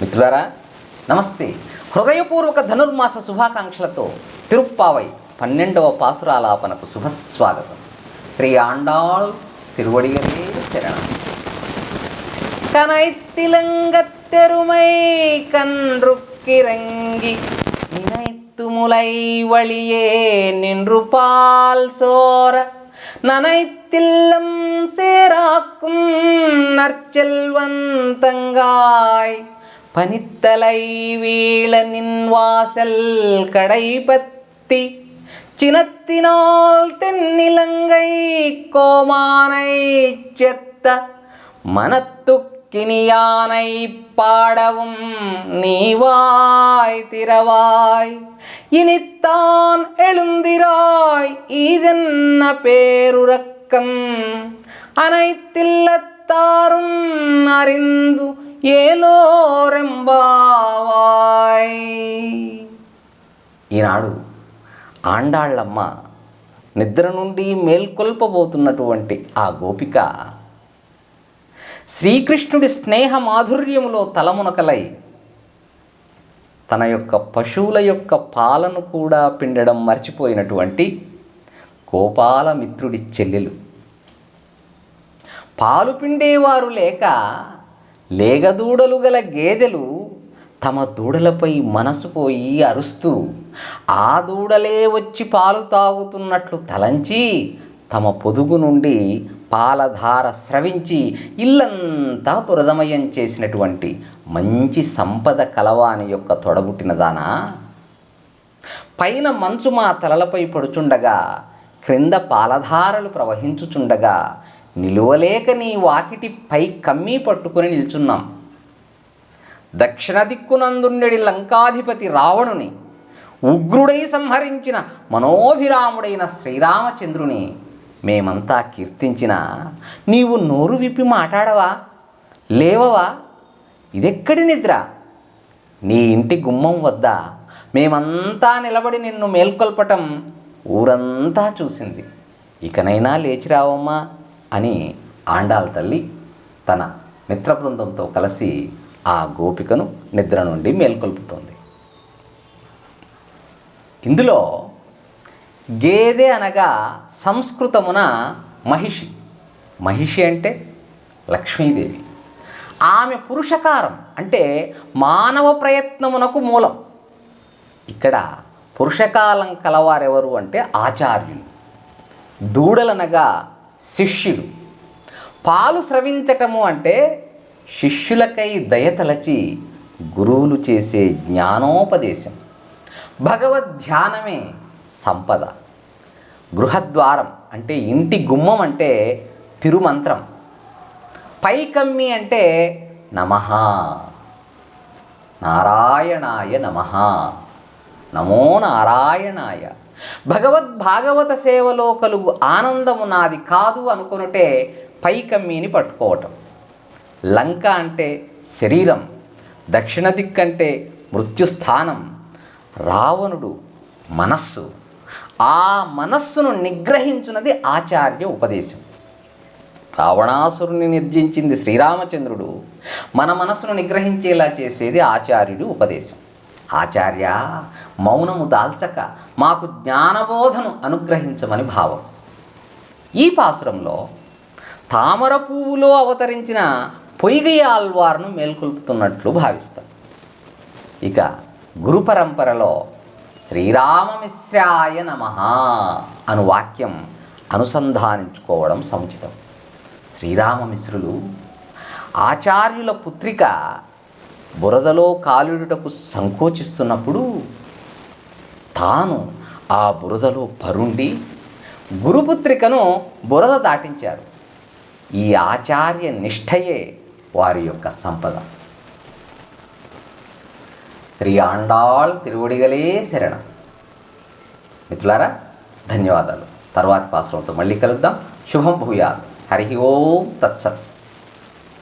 మిత్రులారా నమస్తే హృదయపూర్వక ధనుర్మాస శుభాకాంక్షలతో తిరుప్పావై పన్నెండవ పాసురాలాపనకు శుభస్వాగతం శ్రీ ఆండాళ్ తిరువడిగలే శరణం கனைத்திலங்கத்தெருமை கன்றுக்கிறங்கி நினைத்து முலை வழியே நின்று பால் சோர நனைத்தில்லம் சேராக்கும் நற்செல்வந்தங்காய் பனித்தலை வீழ நின் வாசல் கடைபத்தி சினத்தினால் தென்னிலங்கை கோமானை செத்த மனத்துக்கினியானை பாடவும் நீவாய் திரவாய் இனித்தான் எழுந்திராய் இதென்ன பேருறக்கம்? அனைத்தில்லத்தாரும் அறிந்து ఏలోరెంబావాయ్. ఈనాడు ఆండాళ్ళమ్మ నిద్ర నుండి మేల్కొల్పబోతున్నటువంటి ఆ గోపిక శ్రీకృష్ణుడి స్నేహ మాధుర్యములో తలమునకలై తన యొక్క పశువుల యొక్క పాలను కూడా పిండడం మర్చిపోయినటువంటి గోపాలమిత్రుడి చెల్లెలు. పాలు పిండేవారు లేక లేగదూడలు గల గేదెలు తమ దూడలపై మనసు పోయి అరుస్తూ ఆ దూడలే వచ్చి పాలు తాగుతున్నట్లు తలంచి తమ పొదుగు నుండి పాలధార స్రవించి ఇల్లంతా పురదమయం చేసినటువంటి మంచి సంపద కలవాని యొక్క తొడబుట్టినదానా పైన మంచు మా తలలపై పడుచుండగా క్రింద పాలధారలు ప్రవహించుచుండగా నిలువలేక నీ వాకిటి పై కమ్మీ పట్టుకొని నిల్చున్నాం. దక్షిణ దిక్కునందుండెడి లంకాధిపతి రావణుని ఉగ్రుడై సంహరించిన మనోభిరాముడైన శ్రీరామచంద్రుని మేమంతా కీర్తించిన నీవు నోరు విప్పి మాట్లాడవా లేవవా? ఇదెక్కడి నిద్ర? నీ ఇంటి గుమ్మం వద్ద మేమంతా నిలబడి నిన్ను మేల్కొల్పటం ఊరంతా చూసింది. ఇకనైనా లేచిరావమ్మా. అని ఆండాల తల్లి తన మిత్ర బృందంతో కలిసి ఆ గోపికను నిద్ర నుండి మేల్కొల్పుతుంది. ఇందులో గేదె అనగా సంస్కృతమున మహిషి. మహిషి అంటే లక్ష్మీదేవి. ఆమె పురుషకారం అంటే మానవ ప్రయత్నమునకు మూలం. ఇక్కడ పురుషకాలం కలవారెవరు అంటే ఆచార్యులు. దూడలనగా శిష్యులు. పాలు స్రవించటము అంటే శిష్యులకై దయతలచి గురువులు చేసే జ్ఞానోపదేశం. భగవద్ ధ్యానమే సంపద. గృహద్వారం అంటే ఇంటి గుమ్మం అంటే తిరుమంత్రం. పైకమ్మి అంటే నమః. నారాయణాయ నమః. నమో నారాయణాయ. భగవద్ భాగవత సేవలో కలుగు ఆనందము నాది కాదు అనుకొనుటే పైకమ్మీని పట్టుకోవటం. లంక అంటే శరీరం దక్షిణ దిక్కంటే మృత్యుస్థానం రావణుడు మనస్సు. ఆ మనస్సును నిగ్రహించున్నది ఆచార్య ఉపదేశం. రావణాసురుని నిర్జించింది శ్రీరామచంద్రుడు మన మనస్సును నిగ్రహించేలా చేసేది ఆచార్యుడి ఉపదేశం. ఆచార్య మౌనము దాల్చక మాకు జ్ఞానబోధను అనుగ్రహించమని భావం. ఈ పాసురంలో తామర పువ్వులో అవతరించిన పొయ్యి ఆల్వార్ను మేల్కొల్పుతున్నట్లు భావిస్తాం. ఇక గురు పరంపరలో శ్రీరామమిశ్రాయ నమ అను వాక్యం అనుసంధానించుకోవడం సముచితం. శ్రీరామమిశ్రులు ఆచార్యుల పుత్రిక బురదలో కాలుడుటకు సంకోచిస్తున్నప్పుడు తాను ఆ బురదలో పరుండి గురుపుత్రికను బురద దాటించారు. ఈ ఆచార్య నిష్ఠయే వారి యొక్క సంపద. శ్రీ ఆండాళ్ తిరువడిగలే శరణం. మిత్రులారా ధన్యవాదాలు. తర్వాతి పాశ్రంతో మళ్ళీ కలుద్దాం. శుభం భూయాలు హరి ఓం తత్సత్.